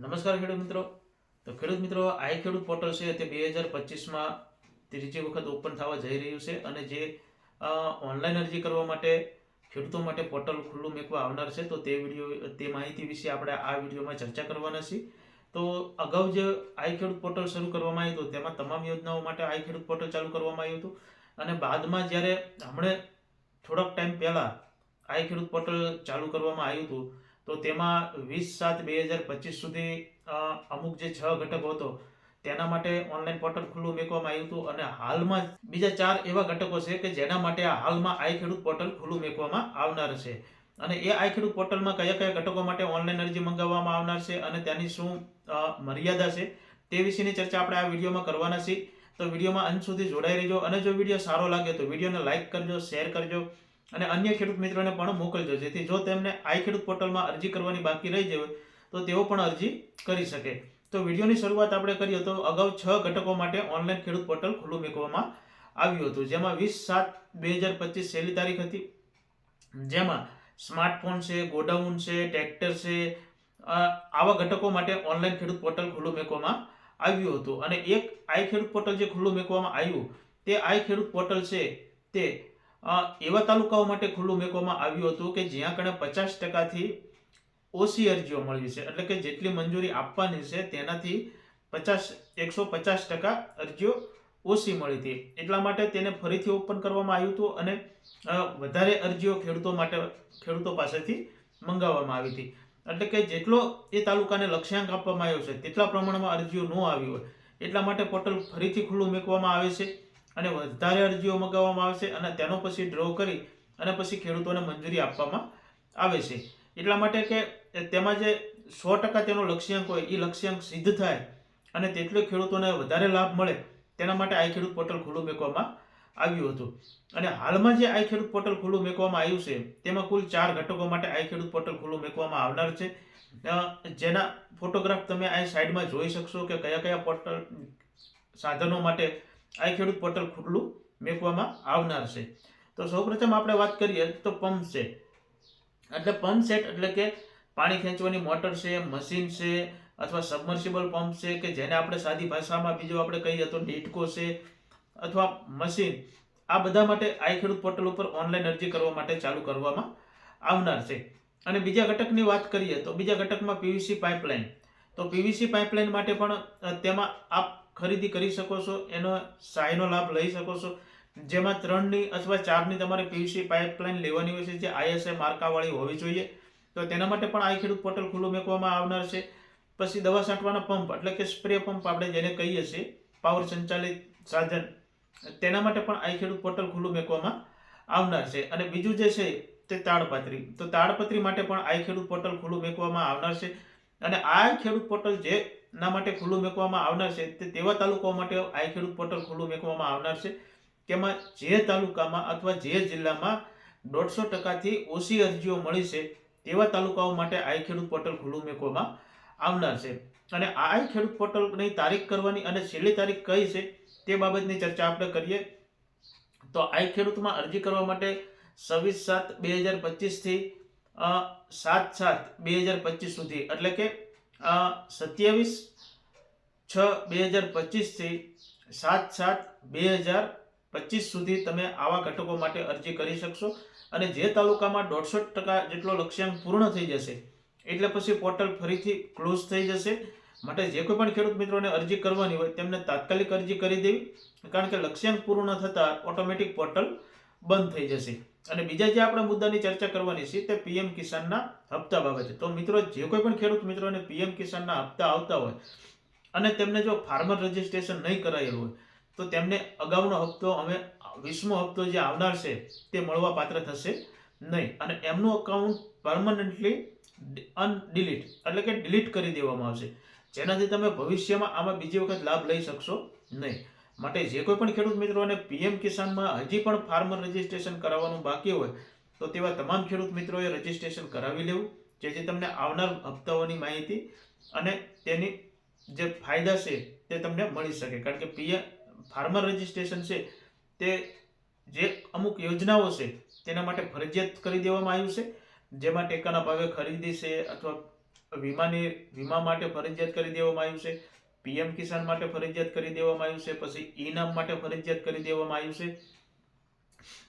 નમસ્કાર ખેડૂત મિત્રો. તો ખેડૂત મિત્રો, આઈ ખેડૂત પોર્ટલ છે તે બે હજાર પચીસમાં ત્રીજી વખત ઓપન થવા જઈ રહ્યું છે અને જે ઓનલાઈન અરજી કરવા માટે ખેડૂતો માટે પોર્ટલ ખુલ્લું મેકવા આવનાર છે, તો તે વીડિયો, તે માહિતી વિશે આપણે આ વિડીયોમાં ચર્ચા કરવાના છીએ. તો અગાઉ જે આઈ ખેડૂત પોર્ટલ શરૂ કરવામાં આવ્યું હતું, તેમાં તમામ યોજનાઓ માટે આઈ ખેડૂત પોર્ટલ ચાલુ કરવામાં આવ્યું હતું. અને બાદમાં જ્યારે હમણે થોડોક ટાઈમ પહેલાં આઈ ખેડૂત પોર્ટલ ચાલુ કરવામાં આવ્યું હતું તો તેમાં વીસ સાત બે હજાર પચીસ સુધી અમુક જે છ ઘટકો હતો, તેના માટે ઓનલાઈન પોર્ટલ ખુલ્લું મૂકવામાં આવ્યું હતું અને હાલમાં બીજા ચાર એવા ઘટકો છે કે જેના માટે હાલમાં આઈ ખેડૂત પોર્ટલ ખુલ્લું મૂકવામાં આવનાર છે. અને એ આઈ ખેડૂત પોર્ટલમાં કયા કયા ઘટકો માટે ઓનલાઈન અરજી મંગાવવામાં આવનાર છે અને તેની શું મર્યાદા છે તે વિશેની ચર્ચા આપણે આ વિડીયોમાં કરવાના છીએ. તો વિડીયોમાં અંત સુધી જોડાઈ રહેજો અને જો વીડિયો સારો લાગે તો વિડીયોને લાઇક કરજો, શેર કરજો. અને અન્ય ખેડૂત મિત્રોને પણ મોકલજો જેથી જો તેમને આઈ ખેડૂત પોર્ટલમાં અરજી કરવાની બાકી રહી જાય તો તેઓ પણ અરજી કરી શકે. તો વિડીયોની શરૂઆત આપણે કરીએ તો અગાઉ છ ઘટકો માટે ઓનલાઈન ખેડૂત પોર્ટલ ખુલ્લું મૂકવામાં આવ્યું હતું. જેમાં વીસ સાત બે હજાર પચીસ છેલ્લી તારીખ હતી. જેમાં સ્માર્ટફોન છે, ગોડાઉન છે, ટ્રેક્ટર છે આવા ઘટકો માટે ઓનલાઈન ખેડૂત પોર્ટલ ખુલ્લું મૂકવામાં આવ્યું હતું. અને એક આઈ ખેડૂત પોર્ટલ જે ખુલ્લું મૂકવામાં આવ્યું, તે આઈ ખેડૂત પોર્ટલ છે તે એવા તાલુકાઓ માટે ખુલ્લું મૂકવામાં આવ્યું હતું કે જ્યાં કણે પચાસ ટકાથી ઓછી અરજીઓ મળી છે. એટલે કે જેટલી મંજૂરી આપવાની છે તેનાથી પચાસ, એકસો પચાસ ટકા અરજીઓ ઓછી મળી હતી. એટલા માટે તેને ફરીથી ઓપન કરવામાં આવ્યું હતું અને વધારે અરજીઓ ખેડૂતો માટે, ખેડૂતો પાસેથી મંગાવવામાં આવી હતી. એટલે કે જેટલો એ તાલુકાને લક્ષ્યાંક આપવામાં આવ્યો છે, તેટલા પ્રમાણમાં અરજીઓ ન આવી હોય, એટલા માટે પોર્ટલ ફરીથી ખુલ્લું મૂકવામાં આવે છે. અને વધારે અરજીઓ મંગાવવામાં આવે છે અને તેનો પછી ડ્રો કરી અને પછી ખેડૂતોને મંજૂરી આપવામાં આવે છે. એટલા માટે કે તેમાં જે સો ટકા તેનો લક્ષ્યાંક હોય એ લક્ષ્યાંક સિદ્ધ થાય અને તેટલો ખેડૂતોને વધારે લાભ મળે, તેના માટે આઈ ખેડૂત પોર્ટલ ખુલ્લું મૂકવામાં આવ્યું હતું. અને હાલમાં જે આઈ ખેડૂત પોર્ટલ ખુલ્લું મૂકવામાં આવ્યું છે, તેમાં કુલ ચાર ઘટકો માટે આઈ ખેડૂત પોર્ટલ ખુલ્લું મૂકવામાં આવનાર છે. જેના ફોટોગ્રાફ તમે અહીં સાઈડમાં જોઈ શકશો કે કયા કયા પોર્ટલ સાધનો માટે આઈ ખેડૂત પોર્ટલ ખુલ્લું મૂકવામાં આવનાર છે. તો સૌપ્રથમ આપણે વાત કરીએ તો પંપ સેટ એટલે પંપ સેટ એટલે કે પાણી ખેંચવાની મોટર છે, મશીન છે, અથવા સબમર્સિબલ પંપ છે કે જેને આપણે સાદી ભાષામાં બીજો આપણે કહીએ તો ડીટકો છે અથવા મશીન. આ બધા માટે આઈ ખેડૂત પોર્ટલ ઉપર ઓનલાઈન અરજી કરવા માટે ચાલુ કરવામાં આવનાર છે. અને બીજા ઘટકની વાત કરીએ તો બીજા ઘટકમાં પીવીસી પાઇપલાઇન. તો પીવીસી પાઇપલાઇન માટે પણ તેમાં આપ ખરીદી કરી શકો છો, એનો સહાયનો લાભ લઈ શકો છો. જેમાં ત્રણની અથવા ચારની તમારે પીવીસી પાઇપલાઇન લેવાની હોય છે, જે આઈએસએ માર્કાવાળી હોવી જોઈએ. તો તેના માટે પણ આઈ ખેડૂત પોર્ટલ ખુલ્લું મૂકવામાં આવનાર છે. પછી દવા છાંટવાના પંપ, એટલે કે સ્પ્રે પંપ આપણે જેને કહીએ છીએ, પાવર સંચાલિત સાધન, તેના માટે પણ આઈ ખેડૂત પોર્ટલ ખુલ્લું મૂકવામાં આવનાર છે. અને બીજું જે છે, તે તાડપત્રી. તો તાડપત્રી માટે પણ આઈ ખેડૂત પોર્ટલ ખુલ્લું મૂકવામાં આવનાર છે. અને આ ખેડૂત પોર્ટલ જે ના માટે ખુલ્લું મૂકવામાં આવનાર છે, તે તેવા તાલુકાઓ માટે આઈ ખેડૂત પોર્ટલ ખુલ્લું મૂકવામાં આવનાર છે. તેમાં જે તાલુકામાં અથવા જે જિલ્લામાં દોઢસો ટકાથી ઓછી અરજીઓ મળી છે, તેવા તાલુકાઓ માટે આઈ ખેડૂત પોર્ટલ ખુલ્લું મૂકવામાં આવનાર છે. અને આઈ ખેડૂત પોર્ટલની તારીખ કરવાની અને છેલ્લી તારીખ કઈ છે, તે બાબતની ચર્ચા આપણે કરીએ. તો આઈ ખેડૂતમાં અરજી કરવા માટે છવ્વીસ સાત બે હજાર પચીસથી સાત સાત બે હજાર પચીસ સુધી, એટલે કે સત્યાવીસ છ બે હજાર પચીસથી સાત સાત બે હજાર પચીસ સુધી તમે આવા ઘટકો માટે અરજી કરી શકશો. અને જે તાલુકામાં દોઢસો ટકા જેટલો લક્ષ્યાંક પૂર્ણ થઈ જશે, એટલે પછી પોર્ટલ ફરીથી ક્લોઝ થઈ જશે. માટે જે કોઈ પણ ખેડૂત મિત્રોને અરજી કરવાની હોય, તેમને તાત્કાલિક અરજી કરી દેવી. કારણ કે લક્ષ્યાંક પૂર્ણ થતાં ઓટોમેટિક પોર્ટલ બંધ થઈ જશે. અને બીજા જે આપણે મુદ્દાની ચર્ચા કરવાની છે તે પીએમ કિસાનના હપ્તા બાબતે. તો મિત્રો, જે કોઈ પણ ખેડૂત મિત્રોને પીએમ કિસાનના હપ્તા આવતા હોય અને તેમને જો ફાર્મર રજિસ્ટ્રેશન નહીં કરાયેલું હોય, તો તેમને અગાઉનો હપ્તો અમે, વીસમો હપ્તો જે આવનાર છે તે મળવા પાત્ર થશે નહીં. અને એમનું અકાઉન્ટ પરમનન્ટલી અનડિલીટ એટલે કે ડિલીટ કરી દેવામાં આવશે. જેનાથી તમે ભવિષ્યમાં આમાં બીજી વખત લાભ લઈ શકશો નહીં. માટે જે કોઈ પણ ખેડૂત મિત્રોને પીએમ કિસાનમાં હજી પણ ફાર્મર રજિસ્ટ્રેશન કરાવવાનું બાકી હોય, તો તેવા તમામ ખેડૂત મિત્રોએ રજિસ્ટ્રેશન કરાવી લેવું જેથી તમને આવનાર હપ્તાઓની માહિતી અને તેની જે ફાયદા છે તે તમને મળી શકે. કારણ કે પીએમ ફાર્મર રજિસ્ટ્રેશન છે તે જે અમુક યોજનાઓ છે તેના માટે ફરજિયાત કરી દેવામાં આવ્યું છે. જેમાં ટેકાના ભાવે ખરીદી છે અથવા વીમાની, વીમા માટે ફરજિયાત કરી દેવામાં આવ્યું છે. પીએમ કિસાન માટે ફરજિયાત કરી દેવામાં આવ્યું છે, પછી ઈનામ માટે ફરજિયાત કરી દેવામાં આવ્યું છે.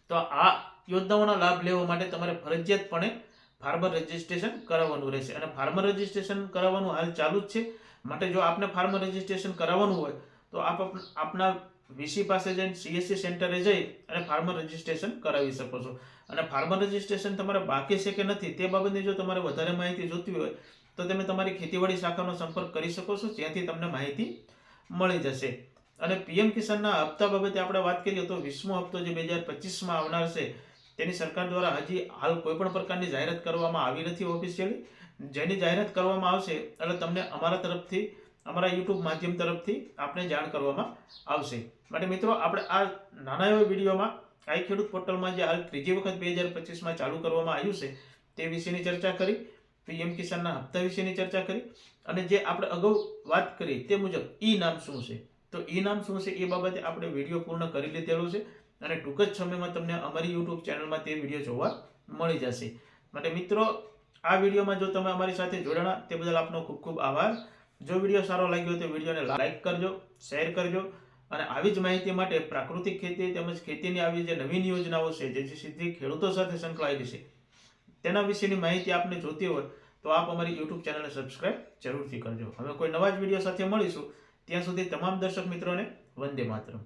તો આ યોજનાઓના લાભ લેવા માટે તમારે ફરજિયાતપણે ફાર્મર રજિસ્ટ્રેશન કરાવવાનું રહેશે. અને ફાર્મર રજિસ્ટ્રેશન કરાવવાનું હાલ ચાલુ જ છે. માટે જો આપને ફાર્મર રજિસ્ટ્રેશન કરાવવાનું હોય, તો આપ આપ- આપના વીસી પાસે જઈને સીએસસી સેન્ટરે જઈ અને ફાર્મર રજિસ્ટ્રેશન કરાવી શકો છો. અને ફાર્મર રજિસ્ટ્રેશન તમારે બાકી છે કે નથી, તે બાબતની જો તમારે વધારે માહિતી જોતી હોય તો તમે તમારી ખેતીવાડી શાખાનો સંપર્ક કરી શકો છો, જ્યાંથી તમને માહિતી મળી જશે. અને પીએમ કિસાનના હપ્તા બાબતે આપણે વાત કરીએ તો વીસમો હપ્તો જે બે હજાર પચીસમાં આવનાર છે, તેની સરકાર દ્વારા હજી હાલ કોઈ પણ પ્રકારની જાહેરાત કરવામાં આવી નથી ઓફિશિયલી. જેની જાહેરાત કરવામાં આવશે, એટલે તમને અમારા તરફથી, અમારા યુટ્યુબ માધ્યમ તરફથી આપણે જાણ કરવામાં આવશે. માટે મિત્રો, આપણે આ નાના એવા વિડીયોમાં, આઈ ખેડૂત પોર્ટલમાં જે હાલ ત્રીજી વખત બે હજાર પચીસમાં ચાલુ કરવામાં આવ્યું છે, તે વિશેની ચર્ચા કરી. પીએમ કિસાનના હપ્તા વિશેની ચર્ચા કરી અને જે આપણે અગાઉ વાત કરી તે મુજબ ઈ નામ શું છે? તો ઈ નામ શું છે એ બાબતે આપણે વીડિયો પૂર્ણ કરી લીધેલો છે અને ટૂંક જ સમયમાં તમને અમારી યુટ્યુબ ચેનલમાં તે વીડિયો જોવા મળી જશે. માટે મિત્રો, આ વિડીયોમાં જો તમે અમારી સાથે જોડાણા, તે બદલ આપનો ખૂબ ખૂબ આભાર. જો વીડિયો સારો લાગ્યો તો વિડીયોને લાઈક કરજો, શેર કરજો અને આવી જ માહિતી માટે પ્રાકૃતિક ખેતી તેમજ ખેતીની આવી જે નવીન યોજનાઓ છે, જે સીધી ખેડૂતો સાથે સંકળાયેલી છે તેના વિશેની માહિતી આપને જોતી હોય તો આપ અમારી યુટ્યુબ ચેનલને સબસ્ક્રાઇબ જરૂરથી કરજો. હવે કોઈ નવા જ વીડિયો સાથે મળીશું. ત્યાં સુધી તમામ દર્શક મિત્રોને વંદે માતરમ.